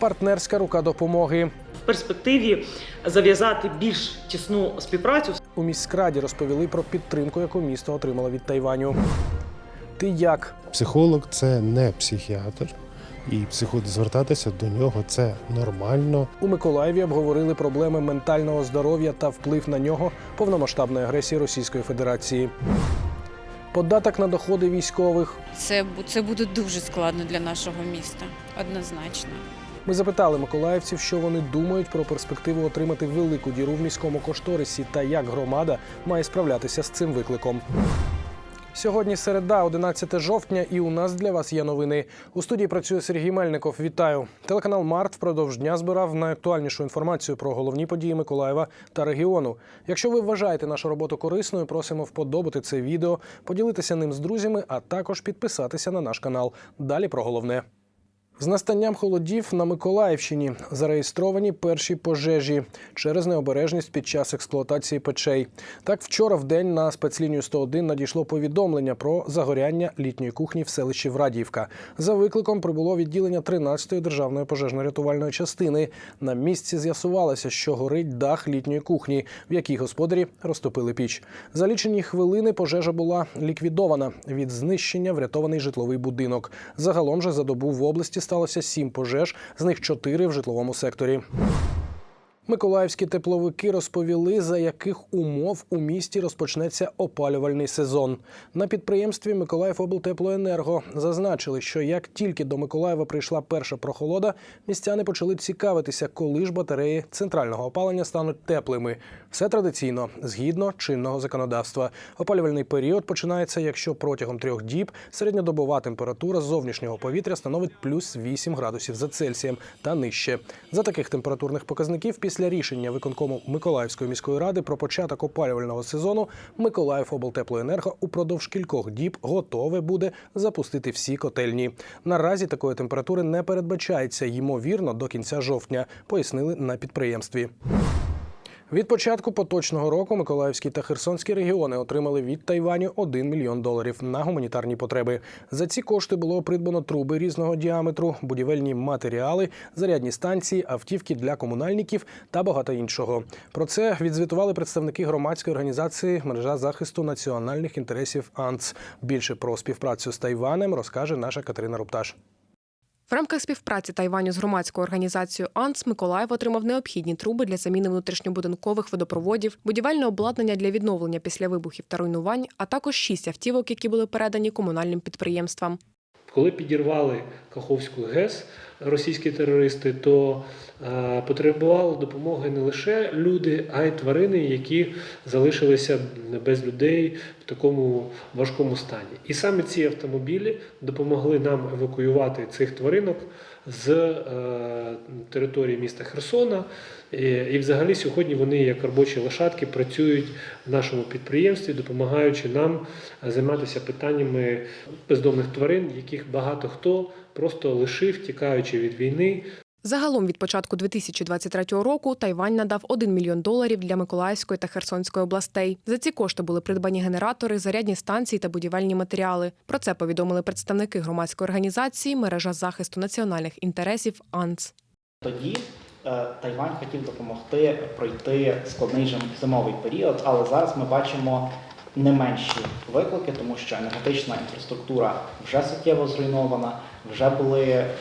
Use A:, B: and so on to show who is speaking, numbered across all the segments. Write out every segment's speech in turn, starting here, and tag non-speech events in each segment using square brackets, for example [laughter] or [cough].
A: партнерська рука допомоги.
B: в перспективі зав'язати більш тісну співпрацю
A: У міськраді розповіли про підтримку, яку місто отримало від Тайваню. Ти як?
C: Психолог це не психіатр, і психо... звертатися до нього це нормально.
A: У Миколаєві обговорили проблеми ментального здоров'я та вплив на нього повномасштабної агресії Російської Федерації. Податок на доходи військових.
D: Це, це буде дуже складно для нашого міста, однозначно.
A: Ми запитали миколаївців, що вони думають про перспективу отримати велику діру в міському кошторисі та як громада має справлятися з цим викликом. Сьогодні середа, 11 жовтня, і у нас для вас є новини. У студії працює Сергій Мельников. Вітаю. Телеканал Март впродовж дня збирав найактуальнішу інформацію про головні події Миколаєва та регіону. Якщо ви вважаєте нашу роботу корисною, просимо вподобати це відео, поділитися ним з друзями, а також підписатися на наш канал. Далі про головне. З настанням холодів на Миколаївщині зареєстровані перші пожежі через необережність під час експлуатації печей. Так, вчора в день на спецлінію 101 надійшло повідомлення про загоряння літньої кухні в селищі Врадіївка. За викликом прибуло відділення 13-ї державної пожежно-рятувальної частини. На місці з'ясувалося, що горить дах літньої кухні, в якій господарі розтопили піч. За лічені хвилини пожежа була ліквідована. Від знищення врятований житловий будинок. Загалом же за добу в області сталося сім пожеж, з них чотири в житловому секторі. Миколаївські тепловики розповіли, за яких умов у місті розпочнеться опалювальний сезон. На підприємстві Миколаївоблтеплоенерго зазначили, що як тільки до Миколаєва прийшла перша прохолода, містяни почали цікавитися, коли ж батареї центрального опалення стануть теплими. Все традиційно, згідно чинного законодавства. Опалювальний період починається, якщо протягом трьох діб середньодобова температура зовнішнього повітря становить плюс 8 градусів за Цельсієм та нижче. За таких температурних показників після рішення виконкому Миколаївської міської ради про початок опалювального сезону Миколаїв облтеплоенерго упродовж кількох діб готове буде запустити всі котельні. Наразі такої температури не передбачається, ймовірно, до кінця жовтня, пояснили на підприємстві. Від початку поточного року Миколаївський та Херсонські регіони отримали від Тайваню 1 мільйон доларів на гуманітарні потреби. За ці кошти було придбано труби різного діаметру, будівельні матеріали, зарядні станції, автівки для комунальників та багато іншого. Про це відзвітували представники громадської організації мережа захисту національних інтересів АНЦ. Більше про співпрацю з Тайванем розкаже наша Катерина Рупташ.
E: В рамках співпраці Тайваню з громадською організацією АНС Миколаїв отримав необхідні труби для заміни внутрішньобудинкових водопроводів, будівельне обладнання для відновлення після вибухів та руйнувань, а також шість автівок, які були передані комунальним підприємствам.
F: Коли підірвали Каховську ГЕС російські терористи, то е, потребували допомоги не лише люди, а й тварини, які залишилися без людей в такому важкому стані. І саме ці автомобілі допомогли нам евакуювати цих тваринок з е, території міста Херсона. І, і взагалі сьогодні вони, як робочі лошадки, працюють в нашому підприємстві, допомагаючи нам займатися питаннями бездомних тварин, яких багато хто просто лишив, тікаючи від війни.
E: Загалом від початку 2023 року Тайвань надав 1 мільйон доларів для Миколаївської та Херсонської областей. За ці кошти були придбані генератори, зарядні станції та будівельні матеріали. Про це повідомили представники громадської організації мережа захисту національних інтересів АНЦ.
G: Тоді е, Тайвань хотів допомогти пройти складний зимовий період, але зараз ми бачимо не менші виклики, тому що енергетична інфраструктура вже суттєво зруйнована, вже були е,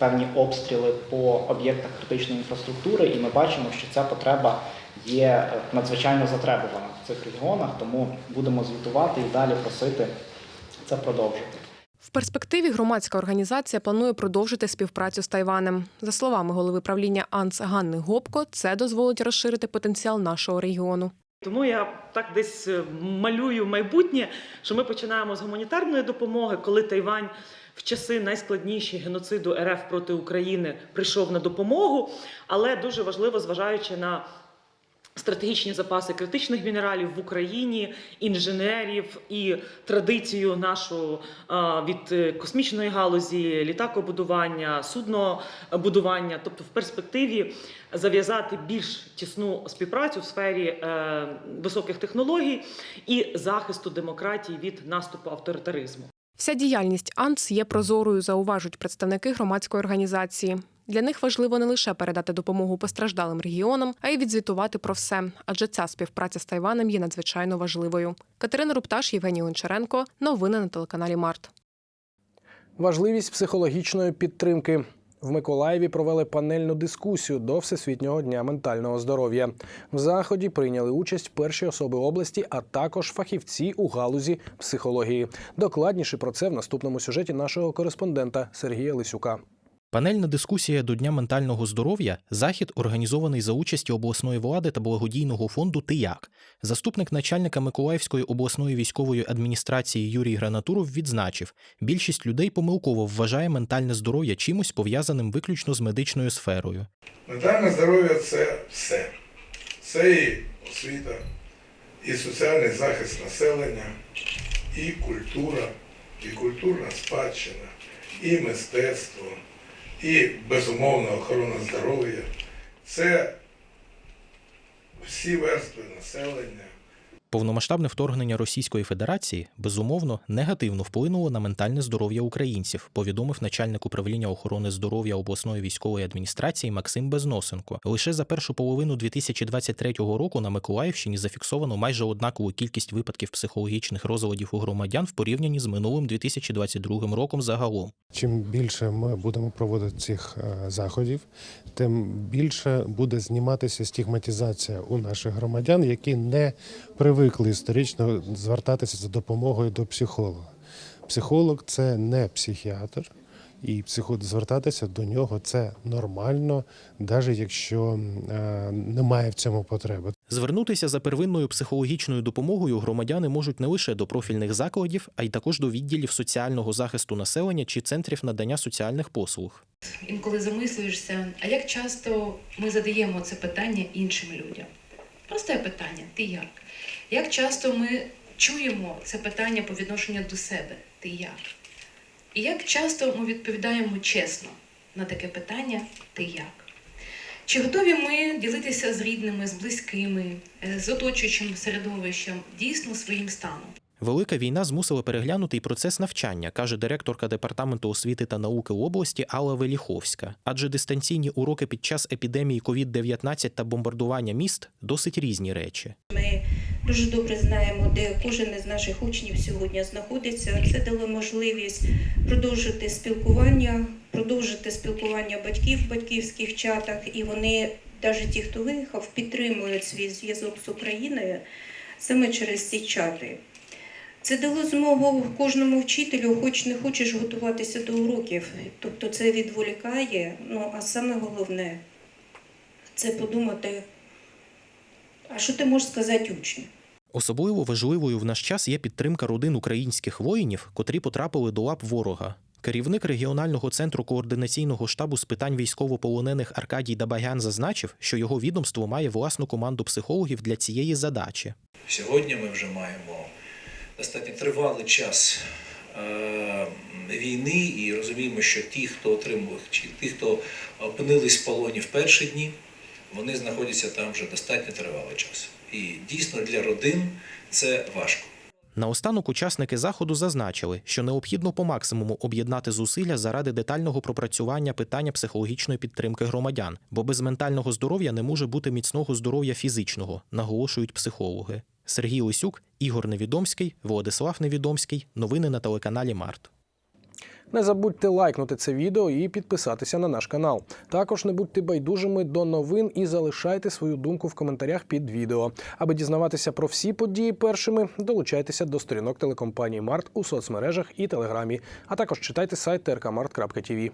G: певні обстріли по об'єктах критичної інфраструктури, і ми бачимо, що ця потреба є е, надзвичайно затребувана в цих регіонах, тому будемо звітувати і далі просити це продовжити.
E: В перспективі громадська організація планує продовжити співпрацю з Тайванем. За словами голови правління АНС Ганни Гопко, це дозволить розширити потенціал нашого регіону.
B: Тому я так десь е, малюю майбутнє, що ми починаємо з гуманітарної допомоги, коли Тайвань в часи найскладніші геноциду РФ проти України прийшов на допомогу, але дуже важливо, зважаючи на стратегічні запаси критичних мінералів в Україні, інженерів і традицію нашу від е, космічної галузі, літакобудування, суднобудування, тобто в перспективі зав'язати більш тісну співпрацю в сфері е, високих технологій і захисту демократії від наступу авторитаризму.
E: Вся діяльність АНЦ є прозорою, зауважують представники громадської організації. Для них важливо не лише передати допомогу постраждалим регіонам, а й відзвітувати про все, адже ця співпраця з Тайванем є надзвичайно важливою. Катерина Рупташ, Євгеній Гончаренко. Новини на телеканалі Март.
A: Важливість психологічної підтримки. В Миколаєві провели панельну дискусію до Всесвітнього дня ментального здоров'я. В заході прийняли участь перші особи області, а також фахівці у галузі психології. Докладніше про це в наступному сюжеті нашого кореспондента Сергія Лисюка.
H: Панельна дискусія до Дня ментального здоров'я захід організований за участі обласної влади та благодійного фонду «Тияк». Заступник начальника Миколаївської обласної військової адміністрації Юрій Гранатуров відзначив, більшість людей помилково вважає ментальне здоров'я чимось пов'язаним виключно з медичною сферою.
I: Ментальне здоров'я це все. Це і освіта, і соціальний захист населення, і культура, і культурна спадщина, і мистецтво, і безумовно охорона здоров'я. Це всі верстви населення.
H: Повномасштабне вторгнення Російської Федерації безумовно негативно вплинуло на ментальне здоров'я українців, повідомив начальник управління охорони здоров'я обласної військової адміністрації Максим Безносенко. Лише за першу половину 2023 року на Миколаївщині зафіксовано майже однакову кількість випадків психологічних розладів у громадян в порівнянні з минулим 2022 роком загалом.
C: Чим більше ми будемо проводити цих е, заходів, тим більше буде зніматися стигматизація у наших громадян, які не привикли історично звертатися за допомогою до психолога. Психолог це не психіатр, і психо... звертатися до нього це нормально, навіть якщо е, немає в цьому потреби.
H: Звернутися за первинною психологічною допомогою громадяни можуть не лише до профільних закладів, а й також до відділів соціального захисту населення чи центрів надання соціальних послуг.
J: Інколи замислюєшся, а як часто ми задаємо це питання іншим людям? Просте питання ти як? Як часто ми чуємо це питання по відношенню до себе ти як? І як часто ми відповідаємо чесно на таке питання ти як? Чи готові ми ділитися з рідними, з близькими, е, з оточуючим середовищем дійсно своїм станом?
H: Велика війна змусила переглянути й процес навчання, каже директорка департаменту освіти та науки області Алла Веліховська. Адже дистанційні уроки під час епідемії COVID-19 та бомбардування міст досить різні речі.
K: Ми дуже добре знаємо, де кожен із наших учнів сьогодні знаходиться. Це дало можливість продовжити спілкування, продовжити спілкування батьків в батьківських чатах, і вони, навіть ті, хто виїхав, підтримують свій зв'язок з Україною саме через ці чати. Це дало змогу кожному вчителю, хоч не хочеш готуватися до уроків. Тобто це відволікає. Ну а саме головне це подумати, а що ти можеш сказати учню?
H: Особливо важливою в наш час є підтримка родин українських воїнів, котрі потрапили до лап ворога. Керівник регіонального центру координаційного штабу з питань військовополонених Аркадій Дабаян зазначив, що його відомство має власну команду психологів для цієї задачі.
L: Сьогодні ми вже маємо достатньо тривалий час е, війни і розуміємо, що ті, хто отримував, чи ті, хто опинились в полоні в перші дні, вони знаходяться там вже достатньо тривалий час. І дійсно для родин це важко.
H: Наостанок учасники заходу зазначили, що необхідно по максимуму об'єднати зусилля заради детального пропрацювання питання психологічної підтримки громадян, бо без ментального здоров'я не може бути міцного здоров'я фізичного, наголошують психологи. Сергій Лисюк, Ігор Невідомський, Владислав Невідомський. Новини на телеканалі Март.
A: Не забудьте лайкнути це відео і підписатися на наш канал. Також не будьте байдужими до новин і залишайте свою думку в коментарях під відео. Аби дізнаватися про всі події першими, долучайтеся до сторінок телекомпанії Март у соцмережах і телеграмі, а також читайте сайт trkmart.tv.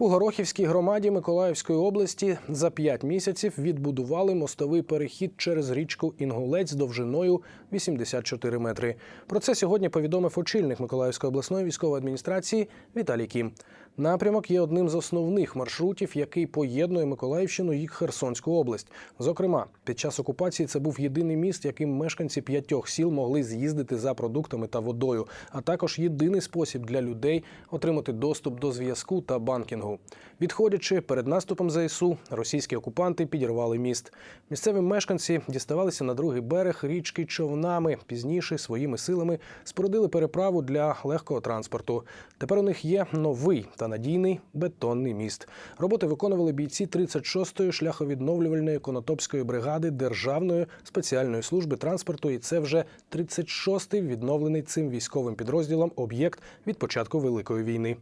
A: У Горохівській громаді Миколаївської області за 5 місяців відбудували мостовий перехід через річку Інгулець довжиною 84 метри. Про це сьогодні повідомив очільник Миколаївської обласної військової адміністрації Віталій Кім. Напрямок є одним з основних маршрутів, який поєднує Миколаївщину і Херсонську область. Зокрема, під час окупації це був єдиний міст, яким мешканці п'ятьох сіл могли з'їздити за продуктами та водою, а також єдиний спосіб для людей отримати доступ до зв'язку та банкінгу. Відходячи перед наступом ЗСУ, російські окупанти підірвали міст. Місцеві мешканці діставалися на другий берег річки човнами. Пізніше своїми силами спорудили переправу для легкого транспорту. Тепер у них є новий та надійний бетонний міст. Роботи виконували бійці 36-ї шляховідновлювальної конотопської бригади Державної спеціальної служби транспорту. І це вже 36-й відновлений цим військовим підрозділом об'єкт від початку Великої війни.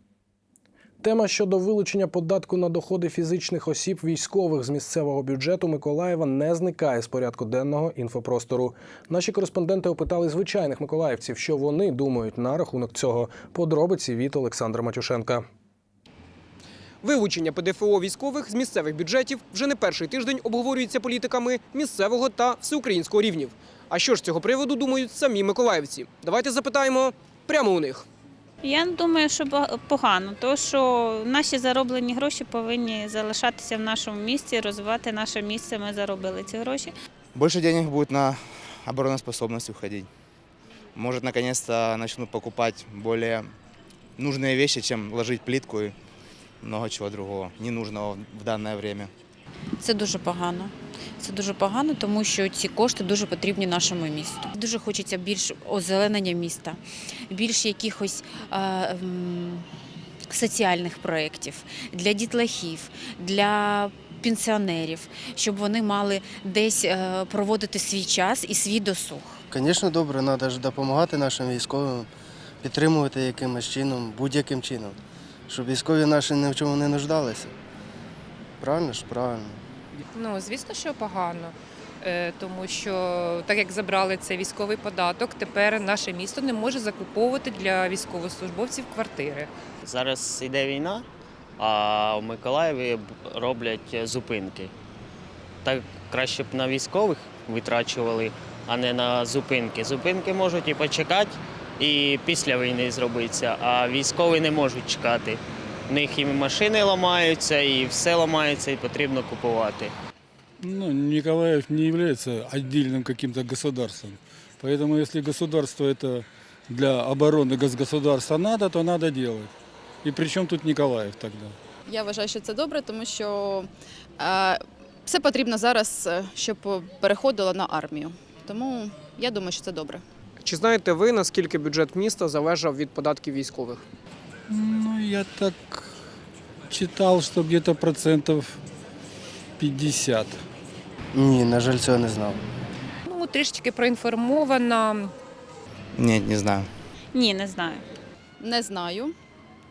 A: Тема щодо вилучення податку на доходи фізичних осіб військових з місцевого бюджету Миколаєва не зникає з порядку денного інфопростору. Наші кореспонденти опитали звичайних миколаївців, що вони думають на рахунок цього. Подробиці від Олександра Матюшенка.
M: Вилучення ПДФО військових з місцевих бюджетів вже не перший тиждень обговорюється політиками місцевого та всеукраїнського рівнів. А що ж з цього приводу думають самі миколаївці? Давайте запитаємо прямо у них.
N: Я думаю, що погано, то що наші зароблені гроші повинні залишатися в нашому місті, розвивати наше місце. Ми заробили ці гроші.
O: Больше денег будет на обороноспособность уходить. Может, наконец-то начнут покупать более нужные вещи, чем ложить плитку много чего другого, ненужного в данное время.
D: Це дуже погано. Це дуже погано, тому що ці кошти дуже потрібні нашому місту. Дуже хочеться більш озеленення міста, більш якихось е, соціальних проєктів для дітлахів, для пенсіонерів, щоб вони мали десь е, проводити свій час і свій досуг.
P: Звісно, добре, треба ж допомагати нашим військовим, підтримувати якимось чином, будь-яким чином, щоб військові наші ні в чому не нуждалися. Правильно ж? Правильно.
Q: Ну, звісно, що погано. Е, Тому що так як забрали цей військовий податок, тепер наше місто не може закуповувати для військовослужбовців квартири.
R: Зараз йде війна, а в Миколаєві роблять зупинки. Так краще б на військових витрачували, а не на зупинки. Зупинки можуть і почекати, і після війни зробиться, а військові не можуть чекати. В них і машини ламаються, і все ламається, і потрібно купувати.
S: Ну, Николаев не является отдельным каким-то государством. Поэтому если государство это для обороны гос- государства надо, то надо делать. И при чем тут Николаев тогда?
T: Я вважаю, що це добре, тому що е, все потрібно зараз, е, щоб переходило на армію. Тому я думаю, що це добре.
M: Чи знаєте ви, наскільки бюджет міста залежав від податків військових?
S: Ну, я так читал, что где-то процентов 50.
P: Ні, на жаль, цього не знав.
Q: Ну, трішечки проінформована.
O: Нет, не знаю.
N: Ні, не знаю.
T: Не знаю,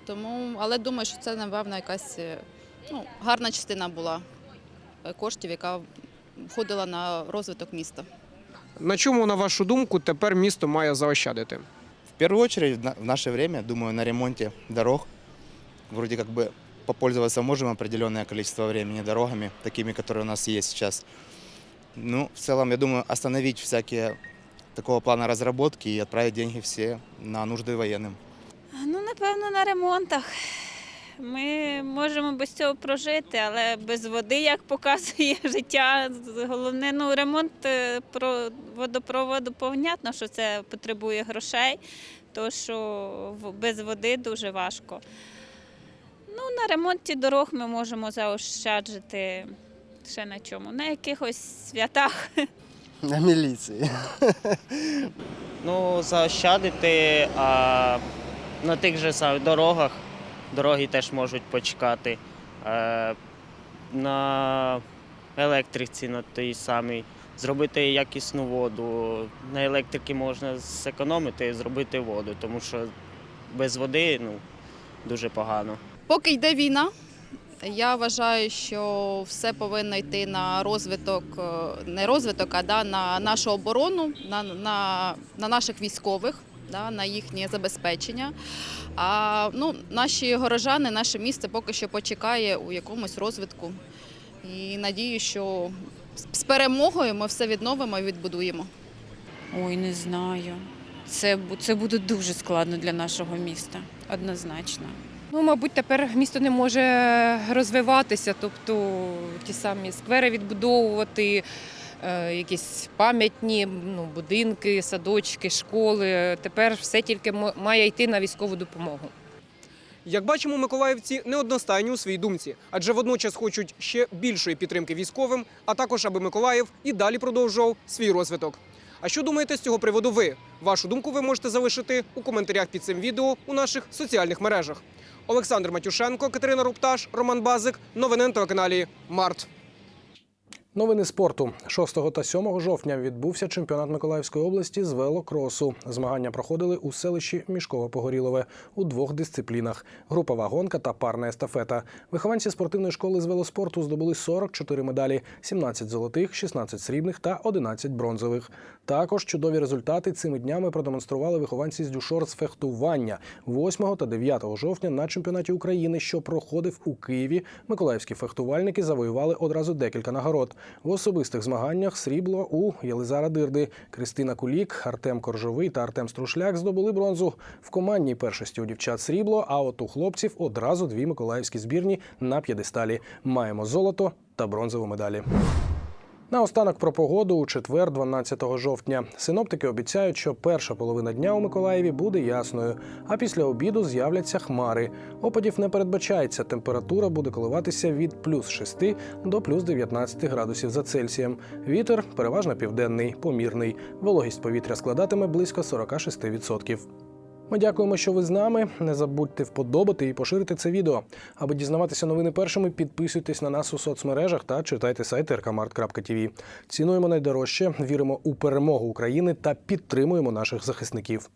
T: тому, але думаю, що це, напевно, якась е, ну, гарна частина була е, коштів, яка входила на розвиток міста.
M: На чому, на вашу думку, тепер місто має заощадити?
O: В первую очередь, в на- в наше время, думаю, на ремонте дорог. Вроде как бы попользоваться можем определенное количество времени дорогами, такими, которые у нас есть сейчас. Ну, в целом, я думаю, остановить всякие такого плана разработки и отправить деньги все на нужды военным.
N: Ну, напевно, на ремонтах. Ми можемо без цього прожити, але без води, як показує [laughs] життя, головне ну, ремонт е, про водопроводу, понятно, що це потребує грошей, то що без води дуже важко. Ну, на ремонті дорог ми можемо заощаджити ще на чому, на якихось святах. [laughs]
P: На міліції.
R: Ну, заощадити а на тих же самих дорогах. Дороги теж можуть почекати. Е, на електриці на тій самій. Зробити якісну воду. На електрики можна зекономити і зробити воду, тому що без води ну, дуже погано.
T: Поки йде війна, я вважаю, що все повинно йти на розвиток, е, не розвиток, а да, на нашу оборону, на, на, на наших військових, да, на їхнє забезпечення. А ну, наші горожани, наше місце поки що почекає у якомусь розвитку. І надію, що з- перемогою ми все відновимо і відбудуємо.
D: Ой, не знаю. Це, це буде дуже складно для нашого міста, однозначно.
Q: Ну, мабуть, тепер місто не може розвиватися, тобто ті самі сквери відбудовувати, якісь пам'ятні ну, будинки, садочки, школи. Тепер все тільки має йти на військову допомогу.
M: Як бачимо, миколаївці неодностайні у своїй думці, адже водночас хочуть ще більшої підтримки військовим, а також аби Миколаїв і далі продовжував свій розвиток. А що думаєте з цього приводу ви? Вашу думку ви можете залишити у коментарях під цим відео у наших соціальних мережах. Олександр Матюшенко, Катерина Рупташ, Роман Базик. Новини на телеканалі Март.
A: Новини спорту 6 та 7 жовтня відбувся чемпіонат Миколаївської області з велокросу. Змагання проходили у селищі Мішково Погорілове у двох дисциплінах: групова гонка та парна естафета. Вихованці спортивної школи з велоспорту здобули 44 медалі: 17 золотих, 16 срібних та 11 бронзових. Також чудові результати цими днями продемонстрували вихованці з дюшор з фехтування 8 та 9 жовтня на чемпіонаті України, що проходив у Києві. Миколаївські фехтувальники завоювали одразу декілька нагород. В особистих змаганнях срібло у Єлизара Дирди, Кристина Кулік, Артем Коржовий та Артем Струшляк здобули бронзу. В командній першості у дівчат срібло, а от у хлопців одразу дві миколаївські збірні на п'єдесталі. Маємо золото та бронзову медалі. Наостанок про погоду у четвер, 12 жовтня. Синоптики обіцяють, що перша половина дня у Миколаєві буде ясною, а після обіду з'являться хмари. Опадів не передбачається. Температура буде коливатися від плюс 6 до плюс 19 градусів за Цельсієм. Вітер переважно південний, помірний. Вологість повітря складатиме близько 46%. Ми дякуємо, що ви з нами. Не забудьте вподобати і поширити це відео. Аби дізнаватися новини першими, підписуйтесь на нас у соцмережах та читайте сайт rkmart.tv. Цінуємо найдорожче, віримо у перемогу України та підтримуємо наших захисників.